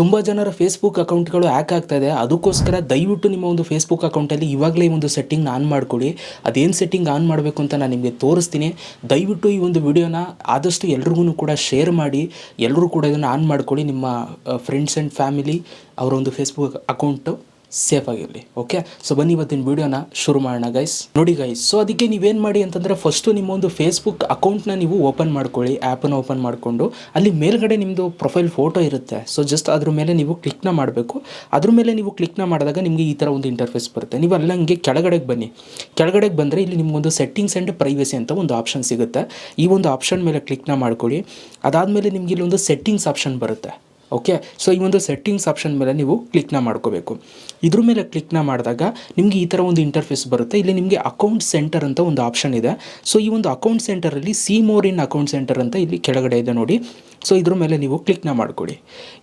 ತುಂಬ ಜನರ ಫೇಸ್ಬುಕ್ ಅಕೌಂಟ್ಗಳು ಹ್ಯಾಕ್ ಆಗ್ತಾ ಇದೆ. ಅದಕ್ಕೋಸ್ಕರ ದಯವಿಟ್ಟು ನಿಮ್ಮ ಒಂದು ಫೇಸ್ಬುಕ್ ಅಕೌಂಟಲ್ಲಿ ಇವಾಗಲೇ ಈ ಒಂದು ಸೆಟ್ಟಿಂಗ್ನ ಆನ್ ಮಾಡ್ಕೊಳ್ಳಿ ಅದೇನು ಸೆಟ್ಟಿಂಗ್ ಆನ್ ಮಾಡಬೇಕು ಅಂತ ನಾನು ನಿಮಗೆ ತೋರಿಸ್ತೀನಿ. ದಯವಿಟ್ಟು ಈ ಒಂದು ವಿಡಿಯೋನ ಆದಷ್ಟು ಎಲ್ರಿಗೂ ಕೂಡ ಶೇರ್ ಮಾಡಿ. ಎಲ್ಲರೂ ಕೂಡ ಇದನ್ನು ಆನ್ ಮಾಡ್ಕೊಳ್ಳಿ ನಿಮ್ಮ ಫ್ರೆಂಡ್ಸ್ ಆ್ಯಂಡ್ ಫ್ಯಾಮಿಲಿ ಅವರ ಒಂದು ಫೇಸ್ಬುಕ್ ಅಕೌಂಟು. ಸೇಫ್ ಆಗಿರಲಿ ಓಕೆ ಸೊ ಬನ್ನಿ ಇವತ್ತಿನ ವಿಡಿಯೋನ ಶುರು ಮಾಡೋಣ ಗೈಸ್ ನೋಡಿ ಗೈಸ್ ಸೊ ಅದಕ್ಕೆ ನೀವೇನು ಮಾಡಿ ಅಂತಂದರೆ ಫಸ್ಟು ನಿಮ್ಮ ಒಂದು ಫೇಸ್ಬುಕ್ ಅಕೌಂಟ್ನ ನೀವು ಓಪನ್ ಮಾಡ್ಕೊಳ್ಳಿ ಆ್ಯಪನ್ನು ಓಪನ್ ಮಾಡಿಕೊಂಡು. ಅಲ್ಲಿ ಮೇಲ್ಗಡೆ ನಿಮ್ಮದು ಪ್ರೊಫೈಲ್ ಫೋಟೋ ಇರುತ್ತೆ. ಸೊ ಜಸ್ಟ್ ಅದ್ರ ಮೇಲೆ ನೀವು ಕ್ಲಿಕ್ನ ಮಾಡಬೇಕು. ಅದ್ರ ಮೇಲೆ ನೀವು ಕ್ಲಿಕ್ನ ಮಾಡಿದಾಗ ನಿಮಗೆ ಈ ಥರ ಒಂದು ಇಂಟರ್ಫೇಸ್ ಬರುತ್ತೆ. ನೀವು ಅಲ್ಲಂಗೆ ಕೆಳಗಡೆಗೆ ಬನ್ನಿ. ಕೆಳಗಡೆಗೆ ಬಂದರೆ ಇಲ್ಲಿ ನಿಮಗೊಂದು ಸೆಟ್ಟಿಂಗ್ಸ್ ಆ್ಯಂಡ್ ಪ್ರೈವಸಿ ಅಂತ ಒಂದು ಆಪ್ಷನ್ ಸಿಗುತ್ತೆ. ಈ ಒಂದು ಆಪ್ಷನ್ ಮೇಲೆ ಕ್ಲಿಕ್ನ ಮಾಡ್ಕೊಳ್ಳಿ. ಅದಾದಮೇಲೆ ನಿಮಗೆ ಇಲ್ಲೊಂದು ಸೆಟ್ಟಿಂಗ್ಸ್ ಆಪ್ಷನ್ ಬರುತ್ತೆ. ಓಕೆ ಸೊ ಈ ಒಂದು ಸೆಟ್ಟಿಂಗ್ಸ್ ಆಪ್ಷನ್ ಮೇಲೆ ನೀವು ಕ್ಲಿಕ್ನ ಮಾಡ್ಕೋಬೇಕು. ಇದ್ರ ಮೇಲೆ ಕ್ಲಿಕ್ನ ಮಾಡಿದಾಗ ನಿಮಗೆ ಈ ಥರ ಒಂದು ಇಂಟರ್ಫೇಸ್ ಬರುತ್ತೆ. ಇಲ್ಲಿ ನಿಮಗೆ ಅಕೌಂಟ್ ಸೆಂಟರ್ ಅಂತ ಒಂದು ಆಪ್ಷನ್ ಇದೆ. ಸೊ ಈ ಒಂದು account ಸೆಂಟರಲ್ಲಿ see more in account center ಅಂತ ಇಲ್ಲಿ ಕೆಳಗಡೆ ಇದೆ ನೋಡಿ. ಸೊ ಇದ್ರ ಮೇಲೆ ನೀವು ಕ್ಲಿಕ್ನ ಮಾಡ್ಕೊಳ್ಳಿ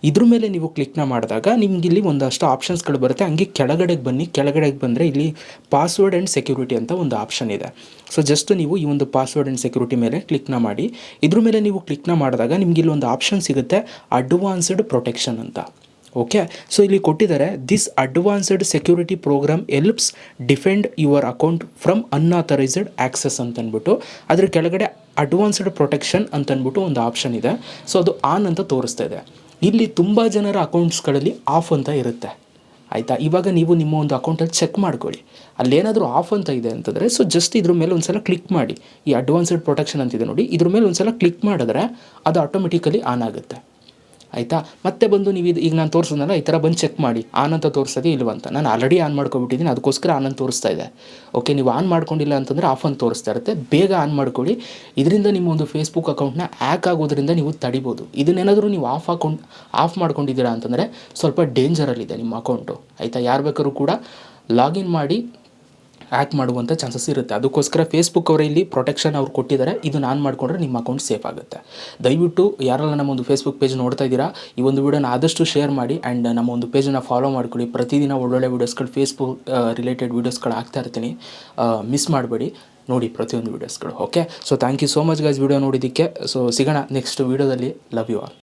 ಇದ್ರ ಮೇಲೆ ನೀವು ಕ್ಲಿಕ್ನ ಮಾಡಿದಾಗ ನಿಮ್ಗೆ ಇಲ್ಲಿ ಒಂದಷ್ಟು ಆಪ್ಷನ್ಸ್ಗಳು ಬರುತ್ತೆ. ಹಂಗೆ ಕೆಳಗಡೆಗೆ ಬನ್ನಿ. ಕೆಳಗಡೆಗೆ ಬಂದರೆ ಇಲ್ಲಿ ಪಾಸ್ವರ್ಡ್ ಆ್ಯಂಡ್ ಸೆಕ್ಯೂರಿಟಿ ಅಂತ ಒಂದು ಆಪ್ಷನ್ ಇದೆ. ಸೊ ಜಸ್ಟ್ ನೀವು ಈ ಒಂದು ಪಾಸ್ವರ್ಡ್ ಆ್ಯಂಡ್ ಸೆಕ್ಯೂರಿಟಿ ಮೇಲೆ ಕ್ಲಿಕ್ನ ಮಾಡಿ. ಇದ್ರ ಮೇಲೆ ನೀವು ಕ್ಲಿಕ್ನ ಮಾಡಿದಾಗ ನಿಮ್ಗೆ ಇಲ್ಲಿ ಒಂದು ಆಪ್ಷನ್ ಸಿಗುತ್ತೆ. ಅಡ್ವಾನ್ಸ್ಡ್ ಪ್ರೊಟೆಕ್ಷನ್ ಅಂತ. ಓಕೆ ಸೊ ಇಲ್ಲಿ ಕೊಟ್ಟಿದ್ದಾರೆ this advanced security program helps defend your account from unauthorized access ಅಂತ ಅಂದ್ಬಿಟ್ಟು ಅದ್ರ ಕೆಳಗಡೆ ಅಡ್ವಾನ್ಸ್ಡ್ ಪ್ರೊಟೆಕ್ಷನ್ ಅಂತ ಅಂದ್ಬಿಟ್ಟು ಒಂದು ಆಪ್ಷನ್ ಇದೆ. ಸೊ ಅದು ಆನ್ ಅಂತ ತೋರಿಸ್ತಾ ಇದೆ. ಇಲ್ಲಿ ತುಂಬ ಜನರ ಅಕೌಂಟ್ಸ್ಗಳಲ್ಲಿ ಆಫ್ ಅಂತ ಇರುತ್ತೆ. ಆಯಿತಾ? ಇವಾಗ ನೀವು ನಿಮ್ಮ ಒಂದು ಅಕೌಂಟಲ್ಲಿ ಚೆಕ್ ಮಾಡ್ಕೊಳ್ಳಿ. ಅಲ್ಲೇನಾದರೂ ಆಫ್ ಅಂತ ಇದೆ ಅಂತಂದರೆ ಸೊ ಜಸ್ಟ್ ಇದ್ರ ಮೇಲೆ ಒಂದು ಸಲ ಕ್ಲಿಕ್ ಮಾಡಿ. ಈ ಅಡ್ವಾನ್ಸ್ಡ್ ಪ್ರೊಟೆಕ್ಷನ್ ಅಂತಿದೆ ನೋಡಿ, ಇದ್ರ ಮೇಲೆ ಒಂದು ಸಲ ಕ್ಲಿಕ್ ಮಾಡಿದ್ರೆ ಅದು ಆಟೋಮೆಟಿಕಲಿ ಆನ್ ಆಗುತ್ತೆ. ಆಯಿತಾ? ಮತ್ತೆ ಬಂದು ನೀವು ಇದು ಈಗ ನಾನು ತೋರಿಸಿದ್ನಲ್ಲ ಈ ಥರ ಬಂದು ಚೆಕ್ ಮಾಡಿ. ಆನ್ ಅಂತ ತೋರಿಸೋದೇ ಇಲ್ವಂತ ನಾನು ಆಲ್ರೆಡಿ ಆನ್ ಮಾಡ್ಕೊಬಿಟ್ಟಿದ್ದೀನಿ, ಅದಕ್ಕೋಸ್ಕರ ಆನ್ ಅಂತ ತೋರಿಸ್ತಾ ಇದೆ ಓಕೆ ನೀವು ಆನ್ ಮಾಡ್ಕೊಂಡಿಲ್ಲ ಅಂತಂದರೆ ಆಫ್ ಅಂತ ತೋರಿಸ್ತಾ ಇರುತ್ತೆ. ಬೇಗ ಆನ್ ಮಾಡ್ಕೊಳ್ಳಿ. ಇದರಿಂದ ನಿಮ್ಮ ಒಂದು ಫೇಸ್ಬುಕ್ ಅಕೌಂಟ್ನ ಹ್ಯಾಕ್ ಆಗೋದ್ರಿಂದ ನೀವು ತಡಿಬೋದು. ಇದನ್ನೇನಾದರೂ ನೀವು ಆಫ್ ಹಾಕೊಂಡು ಆಫ್ ಮಾಡ್ಕೊಂಡಿದ್ದೀರಾ ಅಂತಂದರೆ ಸ್ವಲ್ಪ ಡೇಂಜರಲ್ಲಿದೆ ನಿಮ್ಮ ಅಕೌಂಟು ಆಯಿತಾ? ಯಾರು ಬೇಕಾದ್ರೂ ಕೂಡ ಲಾಗಿನ್ ಮಾಡಿ ಹ್ಯಾಕ್ ಮಾಡುವಂಥ ಚಾನ್ಸಸ್ ಇರುತ್ತೆ. ಅದಕ್ಕೋಸ್ಕರ ಫೇಸ್ಬುಕ್ ಅವರ ಇಲ್ಲಿ ಪ್ರೊಟೆಕ್ಷನ್ ಅವ್ರು ಕೊಟ್ಟಿದ್ದಾರೆ. ಇದು ನಾನು ಮಾಡಿಕೊಂಡ್ರೆ ನಿಮ್ಮ ಅಕೌಂಟ್ ಸೇಫ್ ಆಗುತ್ತೆ. ದಯವಿಟ್ಟು ಯಾರೆಲ್ಲ ನಮ್ಮ ಒಂದು ಫೇಸ್ಬುಕ್ ಪೇಜ್ ನೋಡ್ತಾ ಇದ್ದೀರಾ, ಈ ಒಂದು ವಿಡಿಯೋನ ಆದಷ್ಟು ಶೇರ್ ಮಾಡಿ ಆ್ಯಂಡ್ ನಮ್ಮ ಒಂದು ಪೇಜನ್ನು ಫಾಲೋ ಮಾಡ್ಕೊಳ್ಳಿ. ಪ್ರತಿದಿನ ಒಳ್ಳೊಳ್ಳೆ ವೀಡಿಯೋಸ್ಗಳು ಫೇಸ್ಬುಕ್ ರಿಲೇಟೆಡ್ ವೀಡಿಯೋಸ್ಗಳು ಹಾಕ್ತಾ ಇರ್ತೀನಿ. ಮಿಸ್ ಮಾಡಬೇಡಿ. ನೋಡಿ ಪ್ರತಿಯೊಂದು ವೀಡಿಯೋಸ್ಗಳು okay so thank you so much guys video ನೋಡಿದ್ದಕ್ಕೆ ಸೊ ಸಿಗೋಣ ನೆಕ್ಸ್ಟ್ ವೀಡಿಯೋದಲ್ಲಿ ಲವ್ ಯು ಆಲ್